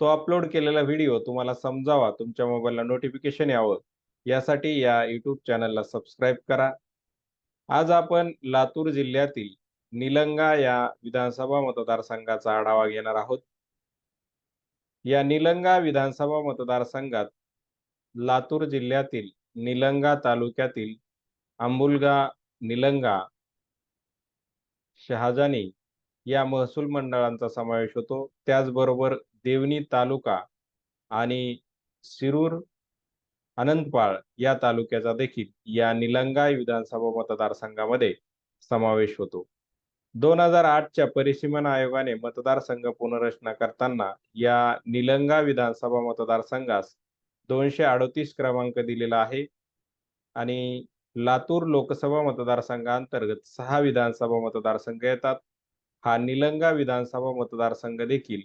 तो अपलोड केलेला व्हिडिओ तुम्हाला समजावा तुमच्या मोबाईलला नोटिफिकेशन यावं. यासाठी या युट्यूब चॅनलला सबस्क्राईब करा. आज आपण लातूर जिल्ह्यातील निलंगा या विधानसभा मतदारसंघाचा आढावा घेणार आहोत. या निलंगा विधानसभा मतदारसंघात लातूर जिल्ह्यातील निलंगा तालुक्यातील आंबुलगा निलंगा शहाजानी या महसूल मंडळांचा समावेश होतो. त्याचबरोबर देवणी तालुका आणि शिरूर अनंतपाळ या तालुक्याचा देखील या निलंगा विधानसभा मतदारसंघामध्ये समावेश होतो. दोन हजार आठच्या परिसीमन आयोगाने मतदारसंघ पुनर्रचना करताना या निलंगा विधानसभा मतदारसंघास दोनशे अडोतीस क्रमांक दिलेला आहे आणि लातूर लोकसभा मतदारसंघांतर्गत सहा विधानसभा मतदारसंघ येतात. हा निलंगा विधानसभा मतदारसंघ देखील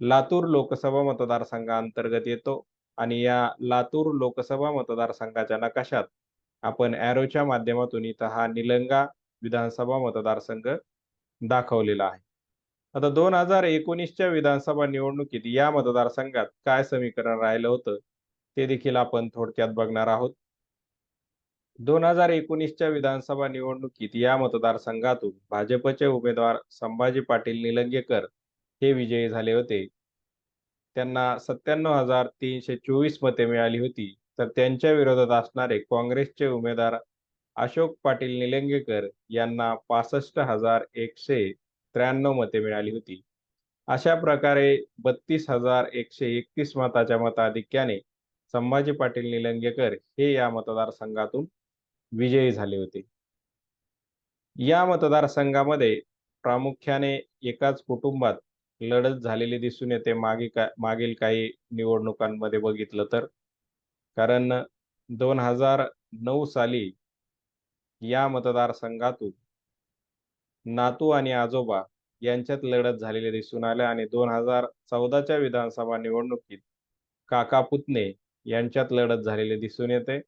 लातूर लोकसभा मतदारसंघाअंतर्गत येतो आणि या लातूर लोकसभा मतदारसंघाच्या नकाशात आपण ॲरोच्या माध्यमातून इथं हा निलंगा विधानसभा मतदारसंघ दाखवलेला आहे. आता दोन हजार एकोणीसच्या विधानसभा निवडणुकीत या मतदारसंघात काय समीकरण राहिलं होतं ते देखील आपण थोडक्यात बघणार आहोत. दोन हजार एकोणीसच्या विधानसभा निवडणुकीत या मतदारसंघातून भाजपचे उमेदवार संभाजी पाटील निलंगेकर हे विजयी झाले होते. त्यांना सत्त्याण्णव हजार तीनशे चोवीस मते मिळाली होती. तर त्यांच्या विरोधात असणारे काँग्रेसचे उमेदवार अशोक पाटील निलंगेकर यांना पासष्ट हजार एकशे त्र्याण्णव मते मिळाली होती. अशा प्रकारे बत्तीस हजार एकशे एकतीस मताच्या मताधिक्याने संभाजी पाटील निलंगेकर हे या मतदारसंघातून विजयी झाले होते. या मतदारसंघामध्ये प्रामुख्याने एकाच कुटुंबात लढत झालेली दिसून येते. मागे का मागील काही निवडणुकांमध्ये बघितलं तर. कारण दोन हजार नऊ साली या मतदारसंघातून नातू आणि आजोबा यांच्यात लढत झालेली दिसून आल्या आणि दोन हजार चौदाच्या विधानसभा निवडणुकीत काका पुतणे यांच्यात लढत झालेली दिसून येते.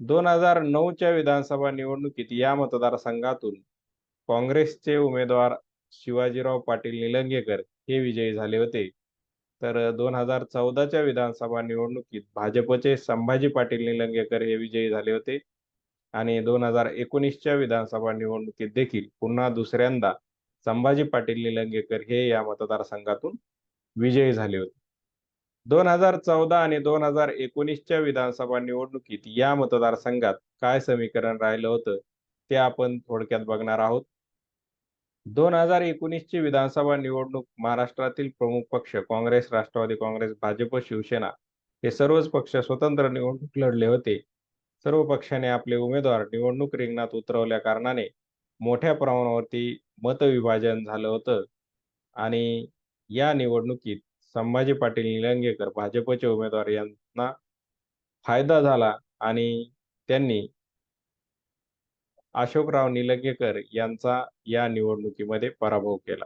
दोन हजार नऊच्या विधानसभा निवडणुकीत या मतदारसंघातून काँग्रेसचे उमेदवार शिवाजीराव पाटील निलंगेकर हे विजयी झाले होते. तर दोन हजार चौदाच्या विधानसभा निवडणुकीत भाजपचे संभाजी पाटील निलंगेकर हे विजयी झाले होते. आणि दोन हजार एकोणीसच्या विधानसभा निवडणुकीत देखील पुन्हा दुसऱ्यांदा संभाजी पाटील निलंगेकर हे या मतदारसंघातून विजयी झाले होते. दोन हजार चौदा आणि दोन हजार एकोणीसच्या विधानसभा निवडणुकीत या मतदारसंघात काय समीकरण राहिलं होतं ते आपण थोडक्यात बघणार आहोत. दोन हजार एकोणीसची विधानसभा निवडणूक महाराष्ट्रातील प्रमुख पक्ष काँग्रेस राष्ट्रवादी काँग्रेस भाजप शिवसेना हे सर्वच पक्ष स्वतंत्र निवडणूक लढले होते. सर्व पक्षाने आपले उमेदवार निवडणूक रिंगणात उतरवल्या कारणाने मोठ्या प्रमाणावरती मतविभाजन झालं होतं. आणि या निवडणुकीत संभाजी पाटील निलंगेकर भाजपचे उमेदवार यांना फायदा झाला आणि त्यांनी अशोकराव निलंगेकर यांचा या निवडणुकीमध्ये पराभव केला.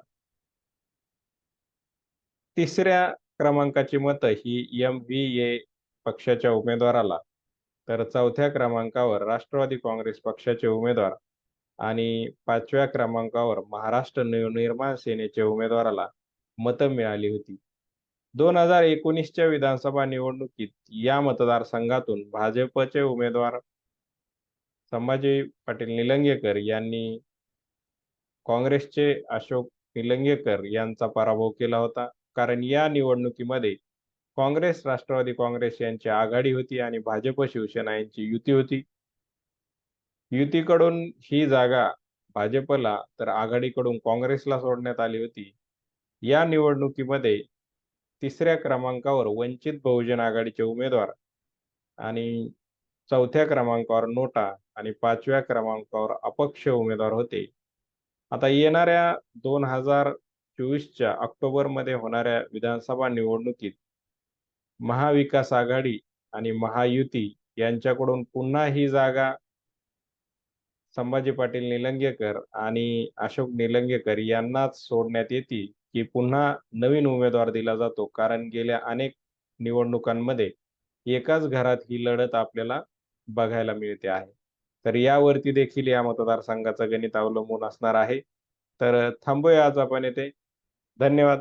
तिसऱ्या क्रमांकाची मतं ही एम व्ही ए पक्षाच्या उमेदवाराला तर चौथ्या क्रमांकावर राष्ट्रवादी काँग्रेस पक्षाचे उमेदवार आणि पाचव्या क्रमांकावर महाराष्ट्र नवनिर्माण सेनेच्या उमेदवाराला मतं मिळाली होती. दोन हजार एकोणीसच्या विधानसभा निवडणुकीत या मतदारसंघातून भाजपचे उमेदवार संभाजी पाटील निलंगेकर यांनी काँग्रेसचे अशोक निलंगेकर यांचा पराभव केला होता. कारण या निवडणुकीमध्ये काँग्रेस राष्ट्रवादी काँग्रेस यांची आघाडी होती आणि भाजप शिवसेना यांची युती होती. युतीकडून ही जागा भाजपला तर आघाडीकडून काँग्रेसला सोडण्यात आली होती. या निवडणुकीमध्ये तिसऱ्या क्रमांकावर वंचित बहुजन आघाडीचे उमेदवार आणि चौथ्या क्रमांकावर नोटा आणि पाचव्या क्रमांकावर अपक्ष उमेदवार होते. आता येणाऱ्या दोन हजार चोवीसच्या ऑक्टोबरमध्ये होणाऱ्या विधानसभा निवडणुकीत महाविकास आघाडी आणि महायुती यांच्याकडून पुन्हा ही जागा संभाजी पाटील निलंगेकर आणि अशोक निलंगेकर यांनाच सोडण्यात येते की पुन्हा नवीन उमेदवार दिला जातो. कारण गेल्या अनेक निवडणुकांमध्ये एकाच घरात ही लढत आपल्याला बघायला मिळते आहे. तर यावरती देखील या मतदारसंघाचं गणित अवलंबून असणार आहे. तर थांबूया आज आपण येथे धन्यवाद.